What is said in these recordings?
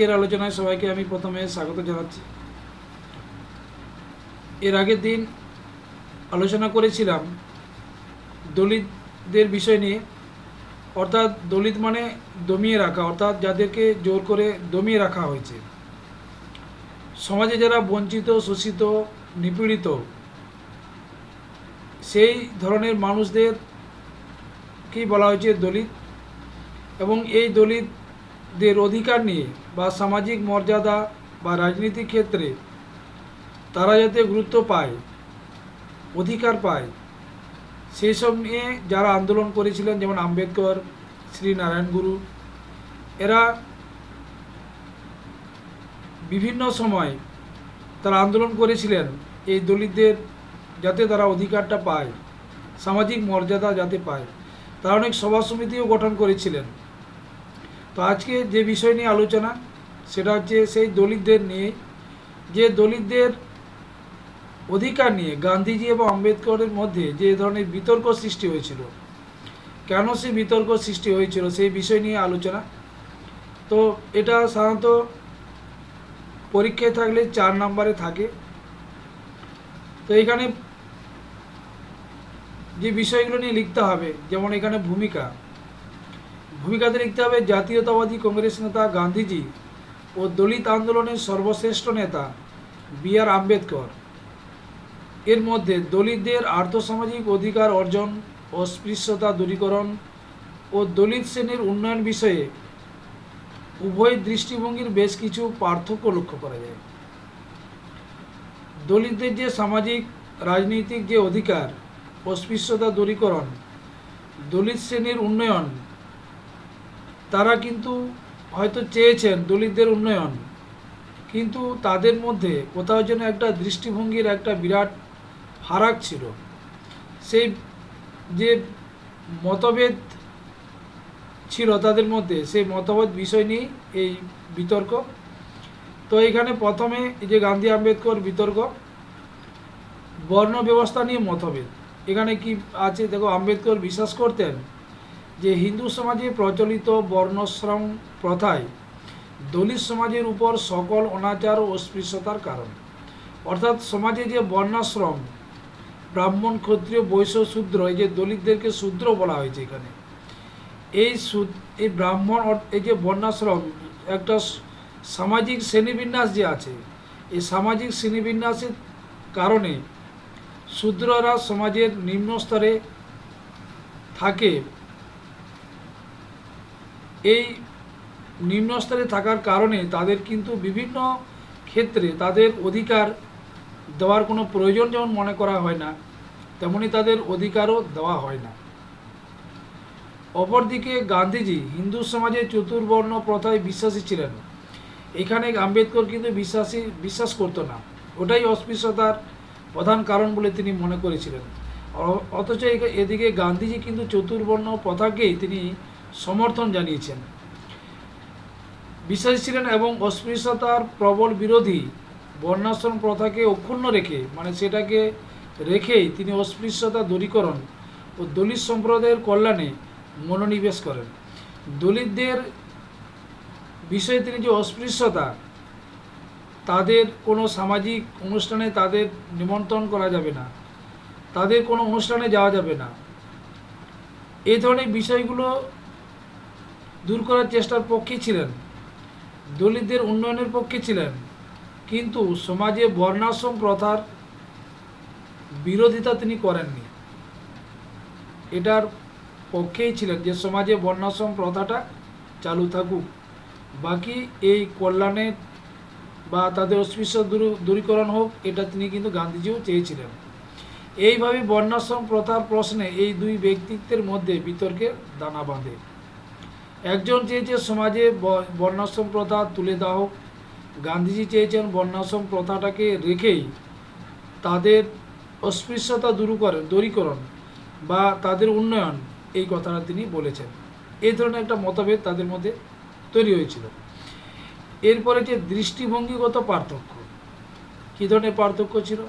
আজকের আলোচনায় সবাইকে আমি প্রথমে স্বাগত জানাচ্ছি। এর আগের দিন আলোচনা করেছিলাম দলিতদের বিষয় নিয়ে। অর্থাৎ দলিত মানে দমিয়ে রাখা, অর্থাৎ যাদেরকে জোর করে দমিয়ে রাখা হয়েছে। সমাজে যারা বঞ্চিত, শোষিত, নিপীড়িত, সেই ধরনের মানুষদের কি বলা হয়েছে? দলিত। এবং এই দলিতদের অধিকার নিয়ে বা সামাজিক মর্যাদা বা রাজনীতিক ক্ষেত্রে তারা যাতে গুরুত্ব পায়, অধিকার পায় সেই সব নিয়ে যারা আন্দোলন করেছিলেন, যেমন আম্বেদকর শ্রী নারায়ণ গুরু, এরা বিভিন্ন সময় তারা আন্দোলন করেছিলেন এই দলিতদের যাতে তারা অধিকারটা পায়, সামাজিক মর্যাদা যাতে পায়। তারা অনেক সভা সমিতিও গঠন করেছিলেন। তো আজকে যে বিষয় নিয়ে আলোচনা, সেটা হচ্ছে সেই দলিতদের নিয়ে। যে দলিতদের অধিকার নিয়ে গান্ধীজি এবং আম্বেদকরের মধ্যে যে ধরনের বিতর্ক সৃষ্টি হয়েছিল। কেন সেই বিতর্ক সৃষ্টি হয়েছিল, সেই বিষয় নিয়ে আলোচনা। তো এটা সাধারণত পরীক্ষায় থাকলে চার নম্বরে থাকে। তো এখানে যে বিষয়গুলো নিয়ে লিখতে হবে, যেমন এখানে ভূমিকা। ভূমিকাতে লিখতে হবে জাতীয়তাবাদী কংগ্রেস নেতা গান্ধীজি ও দলিত আন্দোলনের সর্বশ্রেষ্ঠ নেতা বি আর আম্বেদকর। এর মধ্যে দলিতদের আর্থসামাজিক অধিকার অর্জন অস্পৃশ্যতা দূরীকরণ ও দলিত শ্রেণির উন্নয়ন বিষয়ে উভয় দৃষ্টিভঙ্গির বেশ কিছু পার্থক্য লক্ষ্য করা যায়। দলিতদের যে সামাজিক, রাজনৈতিক যে অধিকার অস্পৃশ্যতা দূরীকরণ, দলিত শ্রেণির উন্নয়ন তারা কিন্তু হয়তো চেয়েছেন দলিতদের উন্নয়ন। কিন্তু তাদের মধ্যে কোথাও যেন একটা দৃষ্টিভঙ্গির একটা বিরাট ফারাক ছিল। সেই যে মতভেদ ছিল তাদের মধ্যে, সেই মতভেদ বিষয় নিয়ে এই বিতর্ক। তো এখানে প্রথমে এই যে গান্ধী আম্বেদকর বিতর্ক, বর্ণ ব্যবস্থা নিয়ে মতভেদ। এখানে কি আছে? দেখো, আম্বেদকর বিশ্বাস করতেন যে হিন্দু সমাজে প্রচলিত বর্ণশ্রম প্রথায় দলিত সমাজের উপর সকল অনাচার ও অস্পৃশ্যতার কারণ। অর্থাৎ সমাজে যে বর্ণাশ্রম, ব্রাহ্মণ, ক্ষত্রিয়, বৈশ্য, শূদ্র, এই যে দলিতদেরকে শূদ্র বলা হয়েছে এখানে, এই এই ব্রাহ্মণ এই যে বর্ণাশ্রম, একটা সামাজিক শ্রেণীবিন্যাস যে আছে, এই সামাজিক শ্রেণীবিন্যাসের কারণে শূদ্ররা সমাজের নিম্ন স্তরে থাকে এই নিম্ন স্তরে থাকার কারণে তাদের কিন্তু বিভিন্ন ক্ষেত্রে তাদের অধিকার দেওয়ার কোনো প্রয়োজন যেমন মনে করা হয় না, তেমনি তাদের অধিকারও দেওয়া হয় না। অপরদিকে গান্ধীজি হিন্দু সমাজে চতুর্বর্ণ প্রথায় বিশ্বাসী ছিলেন। এখানে আম্বেদকর কিন্তু বিশ্বাসী, বিশ্বাস করতো না। ওটাই অস্পৃশ্যতার প্রধান কারণ বলে তিনি মনে করেছিলেন। অথচ এদিকে গান্ধীজি কিন্তু চতুর্বর্ণ প্রথাকেই তিনি সমর্থন জানিয়েছেন। বিশ্বাসী ছিলেন এবং অস্পৃশ্যতার প্রবল বিরোধী বর্ণাশ্রম প্রথাকে অক্ষুণ্ণ রেখে মানে সেটাকে রেখেই তিনি অস্পৃশ্যতা দূরীকরণ ও দলিত সম্প্রদায়ের কল্যাণে মনোনিবেশ করেন। দলিতদের বিষয়ে তিনি যে অস্পৃশ্যতা, তাদের কোনো সামাজিক অনুষ্ঠানে তাদের নিমন্ত্রণ করা যাবে না, তাদের কোনো অনুষ্ঠানে যাওয়া যাবে না। এই ধরনের বিষয়গুলো দূর করার চেষ্টার পক্ষে ছিলেন। দলিতদের উন্নয়নের পক্ষে ছিলেন। কিন্তু সমাজে বর্ণাশ্রম প্রথার বিরোধিতা তিনি করেননি। এটার পক্ষেই ছিলেন যে সমাজে বর্ণাশ্রম প্রথাটা চালু থাকুক। বাকি এই কল্যাণের বা তাদের অস্পৃশ্য দূর, দূরীকরণ হোক, এটা তিনি কিন্তু গান্ধীজিও চেয়েছিলেন। এইভাবে বর্ণাশ্রম প্রথার প্রশ্নে এই দুই ব্যক্তিত্বের মধ্যে বিতর্কের দানা বাঁধে। একজন চেয়েছে সমাজে বর্ণাশ্রম প্রথা তুলে দেওয়া হোক। গান্ধীজি চেয়েছেন বর্ণাশ্রম প্রথাটাকে রেখেই তাদের অস্পৃশ্যতা দূর করে দূরীকরণ বা তাদের উন্নয়ন এই কথাটা তিনি বলেছেন। এই ধরনের একটা মতভেদ তাদের মধ্যে তৈরি হয়েছিল। এরপরে যে দৃষ্টিভঙ্গিগত পার্থক্য, কী ধরনের পার্থক্য ছিল?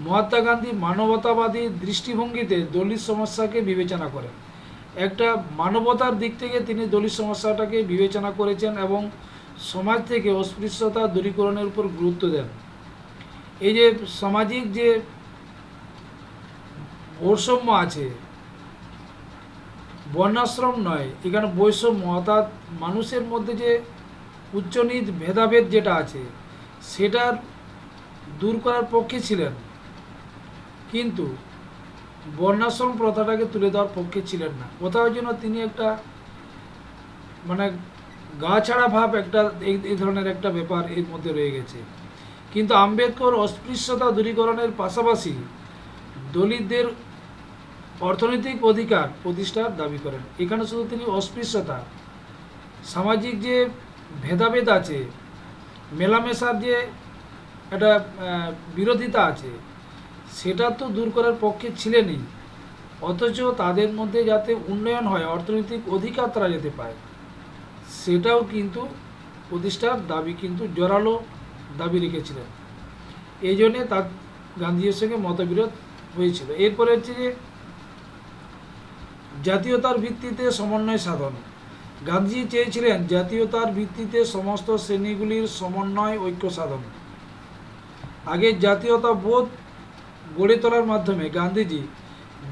মহাত্মা গান্ধী মানবতাবাদী দৃষ্টিভঙ্গিতে দলিত সমস্যাকে বিবেচনা করেন। মানবতার দিক থেকে তিনি দলিত সমস্যাটাকে বিবেচনা করেছেন এবং সমাজ থেকে অস্পৃশ্যতা দূরীকরণের উপর গুরুত্ব দেন। এই যে সামাজিক যে বৈষম্য আছে বর্ণাশ্রম নয়, এখানে বৈষম্য, অর্থাৎ মানুষের মধ্যে যে উচ্চনীত ভেদাভেদ যেটা আছে, সেটার দূর করার পক্ষে ছিলেন। কিন্তু বর্ণাশ্রম প্রথাটাকে তুলে দেওয়ার পক্ষে ছিলেন না। কোথাও যেন তিনি একটা মানে গা ছাড়া ভাব একটা, এই ধরনের একটা ব্যাপার এর মধ্যে রয়ে গেছে। কিন্তু আম্বেদকর অস্পৃশ্যতা দূরীকরণের পাশাপাশি দলিতদের অর্থনৈতিক অধিকার প্রতিষ্ঠার দাবি করেন। এখানে শুধু তিনি অস্পৃশ্যতা, সামাজিক যে ভেদাভেদ আছে, মেলামেশার যে একটা বিরোধিতা আছে সেটা তো দূর করার পক্ষে ছিলেনই। অথচ তাদের মধ্যে যাতে উন্নয়ন হয়, অর্থনৈতিক অধিকার তারা যেতে পায়। সেটাও কিন্তু প্রতিষ্ঠার দাবি কিন্তু জোরালো দাবি রেখেছিলেন। এই জন্যে তার গান্ধীজির সঙ্গে মতবিরোধ হয়েছিল। এরপরে হচ্ছে যে জাতীয়তার ভিত্তিতে সমন্বয় সাধন। গান্ধীজি চেয়েছিলেন জাতীয়তার ভিত্তিতে সমস্ত শ্রেণীগুলির সমন্বয় ঐক্য সাধন। আগে জাতীয়তা বোধ গড়ে তোলার মাধ্যমে গান্ধীজি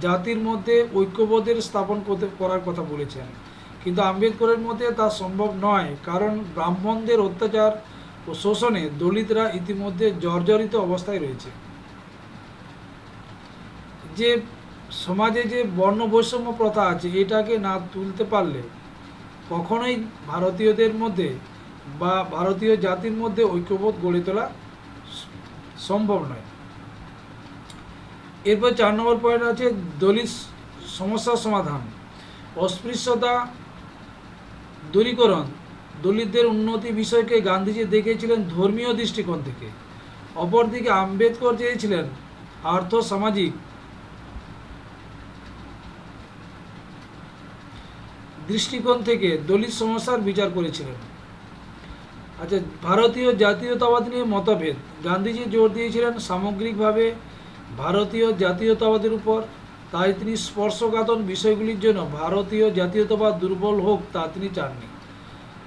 জাতির মধ্যে ঐক্যবোধের স্থাপন করতে, করার কথা বলেছেন। কিন্তু আম্বেদকরের মধ্যে তা সম্ভব নয়, কারণ ব্রাহ্মণদের অত্যাচার ও শোষণে দলিতরা ইতিমধ্যে জর্জরিত অবস্থায় রয়েছে। যে সমাজে যে বর্ণ বৈষম্য প্রথা আছে, এটাকে না তুলতে পারলে কখনোই ভারতীয়দের মধ্যে বা ভারতীয় জাতির মধ্যে ঐক্যবোধ গড়ে তোলা সম্ভব নয়। এরপর চার নম্বর পয়েন্ট আছে দলিত সমস্যার সমাধান। অস্পৃশ্যতা দূরীকরণ। দলিতদের উন্নতি বিষয়কে গান্ধীজি দেখেছিলেন ধর্মীয় দৃষ্টিকোণ থেকে। অপরদিকে আম্বেদকর চেয়েছিলেন আর্থ সামাজিক দৃষ্টিকোণ থেকে দলিত সমস্যার বিচার করেছিলেন। আচ্ছা ভারতীয় জাতীয়তাবাদ নিয়ে মতভেদ। গান্ধীজি জোর দিয়েছিলেন সামগ্রিকভাবে ভারতীয় জাতীয়তাবাদের উপর, তাই তিনি স্পর্শকাতন বিষয়গুলির জন্য ভারতীয় জাতীয়তাবাদ দুর্বল হোক তা তিনি চাননি।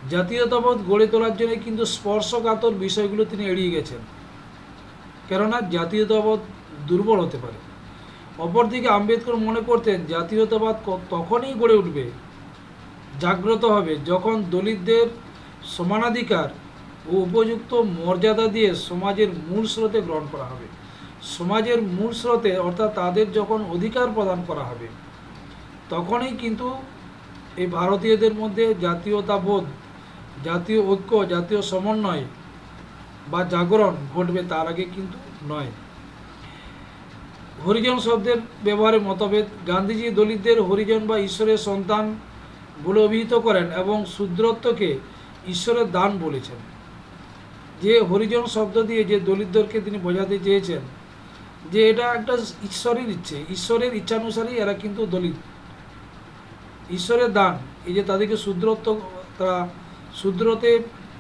জাতীয়তাবাদ গড়ে তোলার জন্য কিন্তু স্পর্শকাতর বিষয়গুলো তিনি এড়িয়ে গেছেন। কেননা জাতীয়তাবাদ দুর্বল হতে পারে। অপরদিকে আম্বেদকর মনে করতেন, জাতীয়তাবাদ তখনই গড়ে উঠবে, জাগ্রত হবে যখন দলিতদের সমানাধিকার ও উপযুক্ত মর্যাদা দিয়ে সমাজের মূল স্রোতে গ্রহণ করা হবে। সমাজের মূল স্রোতে, অর্থাৎ তাদের যখন অধিকার প্রদান করা হবে, তখনই কিন্তু এই ভারতীয়দের মধ্যে জাতীয়তাবোধ, জাতীয় ঐক্য, জাতীয় সমন্বয় বা জাগরণ ঘটবে তার আগে কিন্তু নয়। হরিজন শব্দের ব্যবহারে মতভেদ, গান্ধীজি দলিতদের হরিজন বা ঈশ্বরের সন্তান বলে অভিহিত করেন এবং শূদ্রত্বকে ঈশ্বরের দান বলেছেন। যে হরিজন শব্দ দিয়ে যে দলিতদেরকে তিনি বোঝাতে চেয়েছেন যে এটা একটা ঈশ্বরের ইচ্ছে ঈশ্বরের ইচ্ছানুসারেই এরা কিন্তু দলিত। ঈশ্বরের দান, এই যে তাদেরকে শূদ্রত্ব তারা শূদ্রতে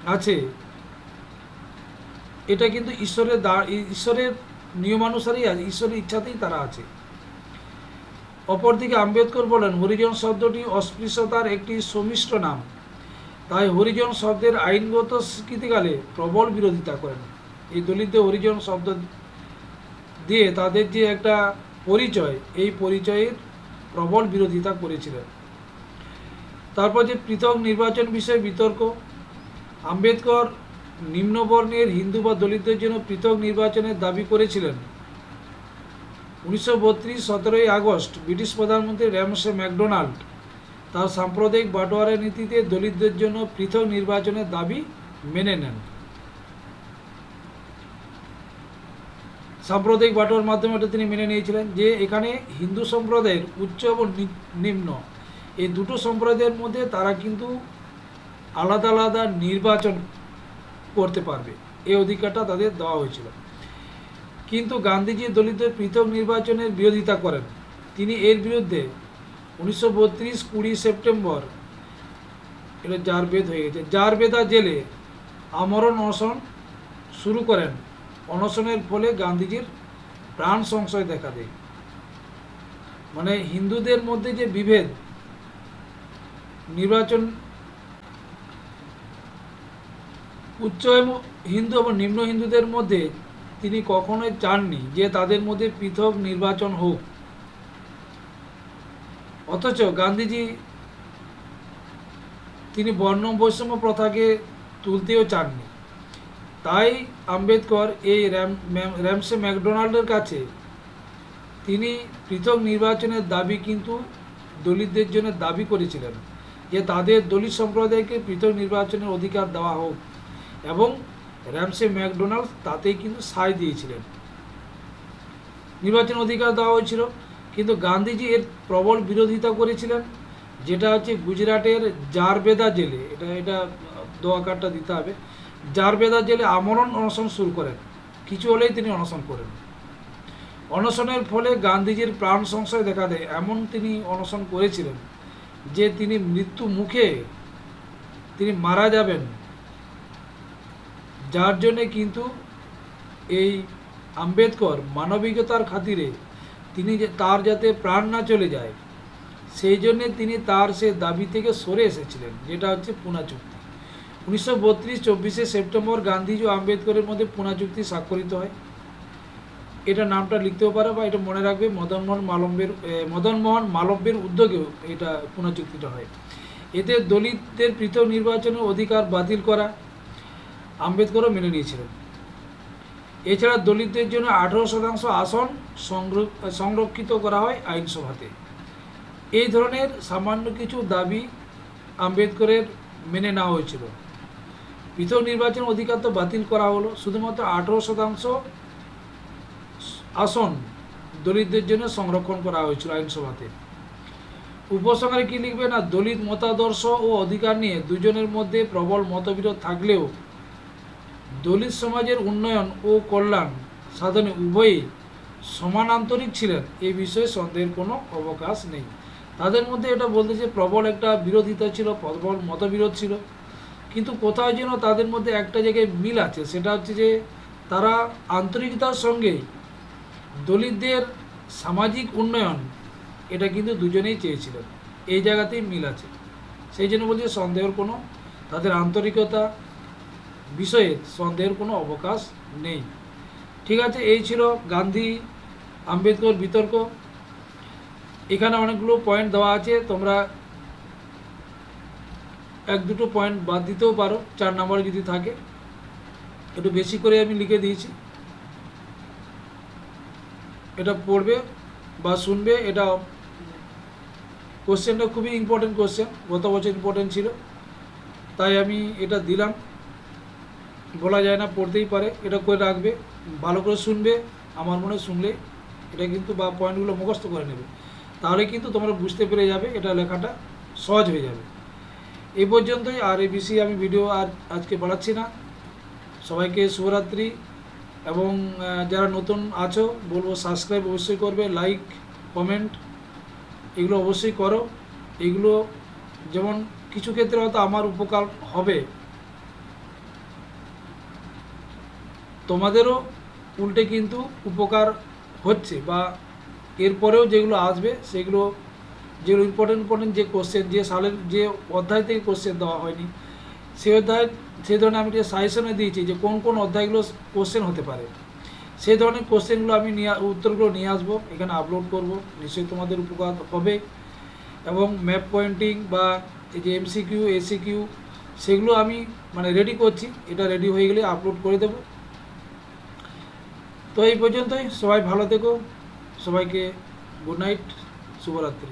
আছে, এটা কিন্তু ঈশ্বরের দা, ঈশ্বরের নিয়মানুসারেই আছে, ঈশ্বরের ইচ্ছাতেই তারা আছে। অপরদিকে আম্বেদকর বলেন, হরিজন শব্দটি অস্পৃশ্যতার একটি সমিষ্ট নাম। তাই হরিজন শব্দের আইনগত স্বীকৃতিকালে প্রবল বিরোধিতা করেন। এই দলিতদের হরিজন শব্দ দিয়ে তাদের যে একটা পরিচয়, এই পরিচয়ের প্রবল বিরোধিতা করেছিলেন। তারপর যে পৃথক নির্বাচন বিষয়ে বিতর্ক, আম্বেদকর নিম্নবর্ণের হিন্দু বা দলিতদের জন্য পৃথক নির্বাচনের দাবি করেছিলেন। উনিশশো বত্রিশ সতেরোই আগস্ট ব্রিটিশ প্রধানমন্ত্রী র্যামসে ম্যাকডোনাল্ড তার সাম্প্রদায়িক বাটোয়ারা নীতিতে দলিতদের জন্য পৃথক নির্বাচনের দাবি মেনে নেন। সাম্প্রদায়িক বাটোয়ার মাধ্যমে এটা তিনি মেনে নিয়েছিলেন যে এখানে হিন্দু সম্প্রদায়ের উচ্চ এবং নিম্ন। এই দুটো সম্প্রদায়ের মধ্যে তারা কিন্তু আলাদা আলাদা নির্বাচন করতে পারবে। এই অধিকারটা তাদের দেওয়া হয়েছিল। কিন্তু গান্ধীজি দলিতদের পৃথক নির্বাচনের বিরোধিতা করেন। তিনি এর বিরুদ্ধে উনিশশো বত্রিশ কুড়ি সেপ্টেম্বর এটা জারবেদ হয়ে গেছে জারবেদা জেলে আমরণ অনশন শুরু করেন। অনশনের ফলে গান্ধীজির প্রাণ সংশয় দেখা দেয়। মানে হিন্দুদের মধ্যে যে বিভেদ, নির্বাচন উচ্চ হিন্দু এবং নিম্ন হিন্দুদের মধ্যে তিনি কখনোই চাননি যে তাদের মধ্যে পৃথক নির্বাচন হোক। অথচ গান্ধীজি তিনি বর্ণ বৈষম্য প্রথাকে তুলতেও চাননি। তাই আম্বেদকর এই র্যাম র্যামসে ম্যাকডোনাল্ডের কাছে। তিনি পৃথক নির্বাচনের দাবি কিন্তু দলিতদের জন্য দাবি করেছিলেন যে তাদের দলিত সম্প্রদায়কে পৃথক নির্বাচনের অধিকার দেওয়া হোক এবং র্যামসে ম্যাকডোনাল্ড তাতেই কিন্তু সায় দিয়েছিলেন। নির্বাচন অধিকার দেওয়া হয়েছিল, কিন্তু গান্ধীজি এর প্রবল বিরোধিতা করেছিলেন, যেটা হচ্ছে গুজরাটের জারবেদা জেলে। এটা এটা দোয়া কার্ডটা দিতে হবে। জারবেদা জেলে আমরণ অনশন শুরু করেন কিছু হলেই তিনি অনশন করেন। অনশনের ফলে গান্ধীজির প্রাণ সংশয় দেখা দেয়, এমন তিনি অনশন করেছিলেন যে তিনি মৃত্যু মুখে তিনি মারা যাবেন। যার জন্যে কিন্তু এই আম্বেদকর মানবিকতার খাতিরে তিনি যে তার যাতে প্রাণ না চলে যায়, সেই জন্যে তিনি তার সে দাবি থেকে সরে এসেছিলেন, যেটা হচ্ছে পুনা চুক্তি। উনিশশো বত্রিশ চব্বিশে সেপ্টেম্বর গান্ধীজি ও আম্বেদকরের মধ্যে পুনা চুক্তি স্বাক্ষরিত হয়। এটা নামটা লিখতেও পারে বা এটা মনে রাখবে, মদনমোহন মালব্যের মদনমোহন মালব্যের উদ্যোগেও এটা পুনা চুক্তিটা হয়। এতে দলিতদের পৃথক নির্বাচনের অধিকার বাতিল করা আম্বেদকরও মেনে নিয়েছিলেন। এছাড়া দলিতদের জন্য আঠেরো শতাংশ আসন সংর- সংরক্ষিত করা হয় আইনসভাতে। এই ধরনের সামান্য কিছু দাবি আম্বেদকরের মেনে নেওয়া হয়েছিল। পৃথক নির্বাচন অধিকার তো বাতিল করা হলো। শুধুমাত্র আঠেরো শতাংশ আসন দলিতদের জন্য সংরক্ষণ করা হয়েছিল আইনসভাতে। উপসংহারে কি লিখবে না? দলিত মতাদর্শ ও অধিকার নিয়ে দুজনের মধ্যে প্রবল মতবিরোধ থাকলেও দলিত সমাজের উন্নয়ন ও কল্যাণ সাধনে উভয়ই সমান আন্তরিক ছিলেন। এই বিষয়ে সন্দেহের কোনো অবকাশ নেই। তাদের মধ্যে এটা বলতে যে প্রবল একটা বিরোধিতা ছিল, প্রবল মতবিরোধ ছিল। কিন্তু কোথাও যেন তাদের মধ্যে একটা জায়গায় মিল আছে, সেটা হচ্ছে যে তারা আন্তরিকতার সঙ্গে দলিতদের সামাজিক উন্নয়ন, এটা কিন্তু দুজনেই চেয়েছিলেন এই জায়গাতেই মিল আছে। সেই জন্য বলছি সন্দেহের কোনো তাদের আন্তরিকতা বিষয়ে সন্দেহের কোনো অবকাশ নেই। ঠিক আছে, এই ছিল গান্ধী আম্বেদকর বিতর্ক। এখানে অনেকগুলো পয়েন্ট দেওয়া আছে, তোমরা এক দুটো পয়েন্ট বাদ দিতেও পারো, চার নম্বরে যদি থাকে। একটু বেশি করে আমি লিখে দিয়েছি। এটা পড়বে বা শুনবে, এটা কোশ্চেনটা খুবই ইম্পর্টেন্ট কোশ্চেন গত বছর ইম্পর্টেন্ট ছিল। তাই আমি এটা দিলাম। বলা যায় না, পড়তেই পারে, এটা করে রাখবে, ভালো করে শুনবে, আমার মনে শুনলে এটা কিন্তু বা পয়েন্টগুলো মুখস্থ করে নেবে। তাহলে কিন্তু তোমরা বুঝতে পেরে যাবে, এটা লেখাটা সহজ হয়ে যাবে। এই পর্যন্তই, আর এই বিষয়ে আমি ভিডিও আর আজকে বাড়াচ্ছি না। সবাইকে শুভরাত্রি, এবং যারা নতুন আছো, বলব সাবস্ক্রাইব অবশ্যই করবে, লাইক, কমেন্ট, এগুলো অবশ্যই করো। এগুলো যেমন কিছু ক্ষেত্রে হয়তো আমার উপকার হবে, তোমাদেরও উল্টে কিন্তু উপকার হচ্ছে, বা এরপরেও যেগুলো আসবে, সেগুলো যেগুলো ইম্পর্টেন্ট ইম্পর্টেন্ট যে কোশ্চেন যে সালের, যে অধ্যায় থেকে কোশ্চেন দেওয়া হয়নি সেই অধ্যায় সেই ধরনের আমি যে সাজেশনে দিয়েছি যে কোন কোন অধ্যায়গুলো কোশ্চেন হতে পারে। সেই ধরনের কোশ্চেনগুলো আমি নিয়ে, উত্তরগুলো নিয়ে আসব, এখানে আপলোড করব, নিশ্চয়ই তোমাদের উপকার হবে। এবং ম্যাপ পয়েন্টিং বা এই যে এমসিকিউ এসিকিউ সেগুলো আমি মানে রেডি করছি, এটা রেডি হয়ে গেলে আপলোড করে দেবো। তো এই পর্যন্তই, সবাই ভালো থেকো, সবাইকে গুড নাইট শুভরাত্রি।